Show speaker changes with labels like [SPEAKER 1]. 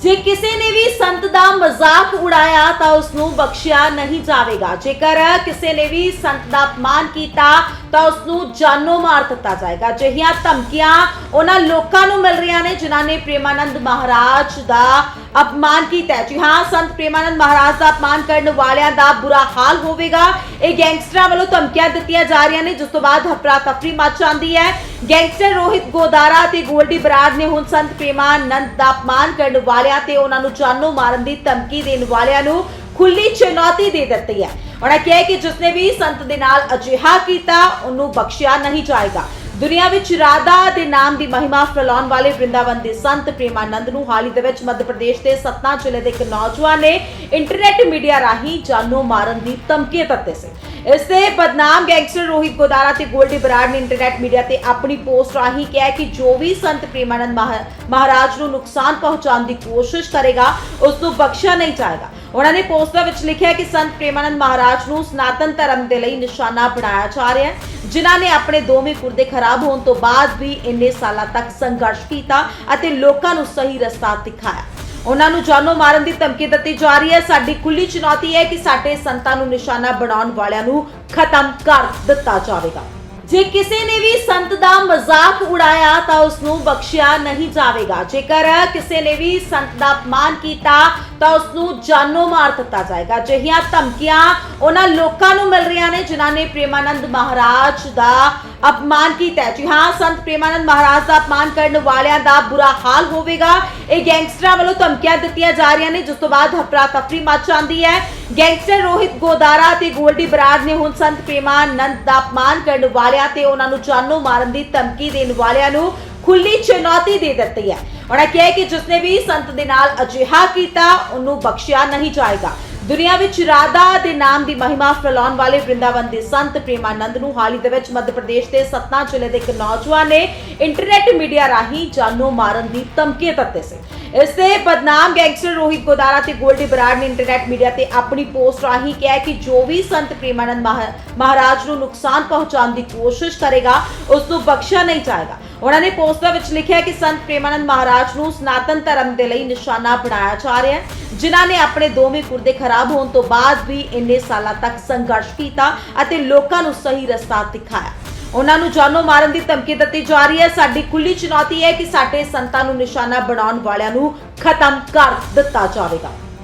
[SPEAKER 1] ਜੇ ਕਿਸੇ ਨੇ ਵੀ ਸੰਤ ਦਾ ਮਜ਼ਾਕ ਉਡਾਇਆ ਤਾਂ ਉਸ ਨੂੰ ਬਖਸ਼ਿਆ ਨਹੀਂ ਜਾਵੇਗਾ। ਜੇਕਰ ਕਿਸੇ ਨੇ ਵੀ ਸੰਤ ਦਾ ਅਪਮਾਨ ਕੀਤਾ ਤਾਂ ਉਸ ਨੂੰ ਜਾਨੋਂ ਮਾਰ ਦਿੱਤਾ ਜਾਏਗਾ। ਜਿਹੀਆਂ ਧਮਕੀਆਂ ਉਹਨਾਂ ਲੋਕਾਂ ਨੂੰ ਮਿਲ ਰਹੀਆਂ ਨੇ ਜਿਨ੍ਹਾਂ ਨੇ ਪ੍ਰੇਮਾਨੰਦ ਮਹਾਰਾਜ ਦਾ ਅਪਮਾਨ ਕੀਤਾ ਹੈ। ਜੀ ਹਾਂ ਸੰਤ ਪ੍ਰੇਮਾਨੰਦ ਮਹਾਰਾਜ ਦਾ ਅਪਮਾਨ ਕਰਨ ਵਾਲਿਆਂ ਦਾ ਬੁਰਾ ਹਾਲ ਹੋਵੇਗਾ ਇਹ ਗੈਂਗਸਟਰਾਂ ਵੱਲੋਂ ਧਮਕੀਆਂ ਦਿੱਤੀਆਂ ਜਾ ਰਹੀਆਂ ਨੇ ਜਿਸ ਤੋਂ ਬਾਅਦ ਹਫਰਾ ਤਫਰੀ ਮਚ ਜਾਂਦੀ ਹੈ ਗੈਂਗਸਟਰ ਰੋਹਿਤ ਗੋਦਾਰਾ ਤੇ ਗੋਲਡੀ ਬਰਾੜ ਨੇ ਹੁਣ ਸੰਤ ਪ੍ਰੇਮਾਨੰਦ ਦਾ ਅਪਮਾਨ ਕਰਨ ਵਾਲਿਆਂ ਤੇ ਉਹਨਾਂ ਨੂੰ ਜਾਨੋਂ ਮਾਰਨ ਦੀ ਧਮਕੀ ਦੇਣ ਵਾਲਿਆਂ ਨੂੰ ਖੁੱਲੀ ਚੁਣੌਤੀ ਦੇ ਦਿੱਤੀ ਹੈ ਉਹਨਾਂ ਕਿਹਾ ਕਿ ਜਿਸਨੇ ਵੀ ਸੰਤ ਦੇ ਨਾਲ ਅਜਿਹਾ ਕੀਤਾ ਉਹਨੂੰ ਬਖਸ਼ਿਆ ਨਹੀਂ ਜਾਏਗਾ ਦੁਨੀਆ ਵਿੱਚ ਰਾਧਾ ਦੇ ਨਾਮ ਦੀ ਮਹਿਮਾ ਫੈਲਾਉਣ ਵਾਲੇ ਵਰਿੰਦਾਵਨ ਦੇ ਸੰਤ ਪ੍ਰੇਮਾਨੰਦ ਨੂੰ ਹਾਲ ਹੀ ਦੇ ਵਿੱਚ ਮੱਧ ਪ੍ਰਦੇਸ਼ ਦੇ ਸਤਨਾ ਜ਼ਿਲ੍ਹੇ ਦੇ ਇੱਕ ਨੌਜਵਾਨ ਨੇ ਇੰਟਰਨੈਟ ਮੀਡੀਆ ਰਾਹੀਂ ਜਾਨੋਂ ਮਾਰਨ ਦੀ ਧਮਕੀ ਦਿੱਤੀ ਸੀ। ਇਸ ਦੇ ਬਦਨਾਮ ਗੈਂਗਸਟਰ ਰੋਹਿਤ ਗੋਦਾਰਾ ਤੇ ਗੋਲਡੀ ਬਰਾੜ ਨੇ ਇੰਟਰਨੈਟ ਮੀਡੀਆ ਤੇ ਆਪਣੀ ਪੋਸਟ ਰਾਹੀਂ ਕਿਹਾ ਕਿ ਜੋ ਵੀ ਸੰਤ ਪ੍ਰੇਮਾਨੰਦ ਮਹਾ- ਮਹਾਰਾਜ ਨੂੰ ਨੁਕਸਾਨ ਪਹੁੰਚਾਉਣ ਦੀ ਕੋਸ਼ਿਸ਼ ਕਰੇਗਾ, ਉਸ ਨੂੰ ਬਖਸ਼ਿਆ ਨਹੀਂ ਜਾਏਗਾ। ਉਹਨਾਂ ਨੇ ਪੋਸਟ ਵਿੱਚ ਲਿਖਿਆ ਕਿ ਸੰਤ ਪ੍ਰੇਮਾਨੰਦ ਮਹਾਰਾਜ ਨੂੰ ਸਨਾਤਨ ਧਰਮ ਦੇ ਲਈ ਨਿਸ਼ਾਨਾ ਬਣਾਇਆ ਜਾ ਰਿਹਾ ਹੈ। ਜਿਨ੍ਹਾਂ ਨੇ ਆਪਣੇ ਦੋਵੇਂ ਗੁਰਦੇ ਖਰਾਬ ਹੋਣ ਤੋਂ ਬਾਅਦ ਵੀ ਇੰਨੇ ਸਾਲਾਂ ਤੱਕ ਸੰਘਰਸ਼ ਕੀਤਾ ਅਤੇ ਲੋਕਾਂ ਨੂੰ ਸਹੀ ਰਸਤਾ ਦਿਖਾਇਆ। ਉਹਨਾਂ ਨੂੰ ਜਾਨੋਂ ਮਾਰਨ ਦੀ ਧਮਕੀ ਦਿੱਤੀ ਜਾ ਰਹੀ ਹੈ। ਸਾਡੀ ਖੁੱਲੀ ਚੁਣੌਤੀ ਹੈ ਕਿ ਸਾਡੇ ਸੰਤਾਂ ਨੂੰ ਨਿਸ਼ਾਨਾ ਬਣਾਉਣ ਵਾਲਿਆਂ ਨੂੰ ਖਤਮ ਕਰ ਦਿੱਤਾ ਜਾਵੇਗਾ। ਜੇ ਕਿਸੇ ਨੇ ਵੀ ਸੰਤ ਦਾ ਮਜ਼ਾਕ ਉਡਾਇਆ ਤਾਂ ਉਸ ਨੂੰ ਬਖਸ਼ਿਆ ਨਹੀਂ ਜਾਵੇਗਾ। ਜੇਕਰ ਕਿਸੇ ਨੇ ਵੀ ਸੰਤ ਦਾ ਅਪਮਾਨ ਕੀਤਾ ਤਾਂ ਉਸ ਨੂੰ ਜਾਨੋਂ ਮਾਰ ਦਿੱਤਾ ਜਾਏਗਾ। ਜਿਹੀਆਂ ਧਮਕੀਆਂ ਉਹਨਾਂ ਲੋਕਾਂ ਨੂੰ ਮਿਲ ਰਹੀਆਂ ਨੇ ਜਿਨ੍ਹਾਂ ਨੇ ਪ੍ਰੇਮਾਨੰਦ ਮਹਾਰਾਜ ਦਾ ਅਪਮਾਨ ਕੀਤਾ ਹੈ। ਜੀ ਹਾਂ, ਸੰਤ ਪ੍ਰੇਮਾਨੰਦ ਮਹਾਰਾਜ ਦਾ ਅਪਮਾਨ ਕਰਨ ਵਾਲਿਆਂ ਦਾ ਬੁਰਾ ਹਾਲ ਹੋਵੇਗਾ। ਇਹ ਗੈਂਗਸਟਰਾਂ ਵੱਲੋਂ ਧਮਕੀਆਂ ਦਿੱਤੀਆਂ ਜਾ ਰਹੀਆਂ ਨੇ, ਜਿਸ ਤੋਂ ਬਾਅਦ ਹਫਰਾ ਤਫਰੀ ਮਚ ਜਾਂਦੀ ਹੈ। ਗੈਂਗਸਟਰ ਰੋਹਿਤ ਗੋਦਾਰਾ ਤੇ ਗੋਲਡੀ ਬਰਾੜ ਨੇ ਹੁਣ ਸੰਤ ਪ੍ਰੇਮਾਨੰਦ ਦਾ ਅਪਮਾਨ ਕਰਨ ਵਾਲਿਆਂ ਤੇ ਉਹਨਾਂ ਨੂੰ ਜਾਨੋਂ ਮਾਰਨ ਦੀ ਧਮਕੀ ਦੇਣ ਵਾਲਿਆਂ ਨੂੰ ਖੁੱਲੀ ਚੁਣੌਤੀ ਦੇ ਦਿੱਤੀ ਹੈ। ਉਹਨਾਂ ਕਿਹਾ ਕਿ ਜਿਸਨੇ ਵੀ ਸੰਤ ਦੇ ਨਾਲ ਅਜਿਹਾ ਕੀਤਾ, ਉਹਨੂੰ ਬਖਸ਼ਿਆ ਨਹੀਂ ਜਾਏਗਾ। ਦੁਨੀਆ ਵਿੱਚ ਰਾਧਾ ਦੇ ਨਾਮ ਦੀ ਮਹਿਮਾ ਫੈਲਾਉਣ ਵਾਲੇ ਵਰਿੰਦਾਵਨ ਦੇ ਸੰਤ ਪ੍ਰੇਮਾਨੰਦ ਨੂੰ ਹਾਲ ਹੀ ਦੇ ਵਿੱਚ ਮੱਧ ਪ੍ਰਦੇਸ਼ ਦੇ ਸਤਨਾ ਜ਼ਿਲ੍ਹੇ ਦੇ ਇੱਕ ਨੌਜਵਾਨ ਨੇ ਇੰਟਰਨੈਟ ਮੀਡੀਆ ਰਾਹੀਂ ਜਾਨੋਂ ਮਾਰਨ ਦੀ ਧਮਕੀ ਦਿੱਤੀ ਸੀ। ਇਸ 'ਤੇ ਬਦਨਾਮ ਗੈਂਗਸਟਰ ਰੋਹਿਤ ਗੋਦਾਰਾ ਤੇ ਗੋਲਡੀ ਬਰਾੜ ਨੇ ਇੰਟਰਨੈਟ ਮੀਡੀਆ ਤੇ ਆਪਣੀ ਪੋਸਟ ਰਾਹੀਂ ਕਿਹਾ ਕਿ ਜੋ ਵੀ ਸੰਤ ਪ੍ਰੇਮਾਨੰਦ ਮਹਾ- ਮਹਾਰਾਜ ਨੂੰ ਨੁਕਸਾਨ ਪਹੁੰਚਾਉਣ ਦੀ ਕੋਸ਼ਿਸ਼ ਕਰੇਗਾ, ਉਸ ਨੂੰ ਬਖਸ਼ਿਆ ਨਹੀਂ ਜਾਏਗਾ। ਉਹਨਾਂ ਨੇ ਪੋਸਟ ਦੇ ਵਿੱਚ ਲਿਖਿਆ ਕਿ ਸੰਤ ਪ੍ਰੇਮਾਨੰਦ ਮਹਾਰਾਜ ਨੂੰ ਸਨਾਤਨ ਧਰਮ ਦੇ ਲਈ ਨਿਸ਼ਾਨਾ ਬਣਾਇਆ ਜਾ ਰਿਹਾ ਹੈ, ਜਿਨ੍ਹਾਂ ਨੇ ਆਪਣੇ ਦੋਵੇਂ ਗੁਰਦੇ ਖਰਾਬ ਹੋਣ ਤੋਂ ਬਾਅਦ ਵੀ ਇੰਨੇ ਸਾਲਾਂ ਤੱਕ ਸੰਘਰਸ਼ ਕੀਤਾ ਅਤੇ ਲੋਕਾਂ ਨੂੰ ਸਹੀ ਰਸਤਾ ਦਿਖਾਇਆ। ਉਹਨਾਂ ਨੂੰ ਜਾਨੋਂ ਮਾਰਨ ਦੀ ਧਮਕੀ ਦਿੱਤੀ ਜਾ ਰਹੀ ਹੈ। ਸਾਡੀ ਖੁੱਲੀ ਚੁਣੌਤੀ ਹੈ ਕਿ ਸਾਡੇ ਸੰਤਾਂ ਨੂੰ ਨਿਸ਼ਾਨਾ ਬਣਾਉਣ ਵਾਲਿਆਂ ਨੂੰ ਖਤਮ ਕਰ ਦਿੱਤਾ ਜਾਵੇਗਾ।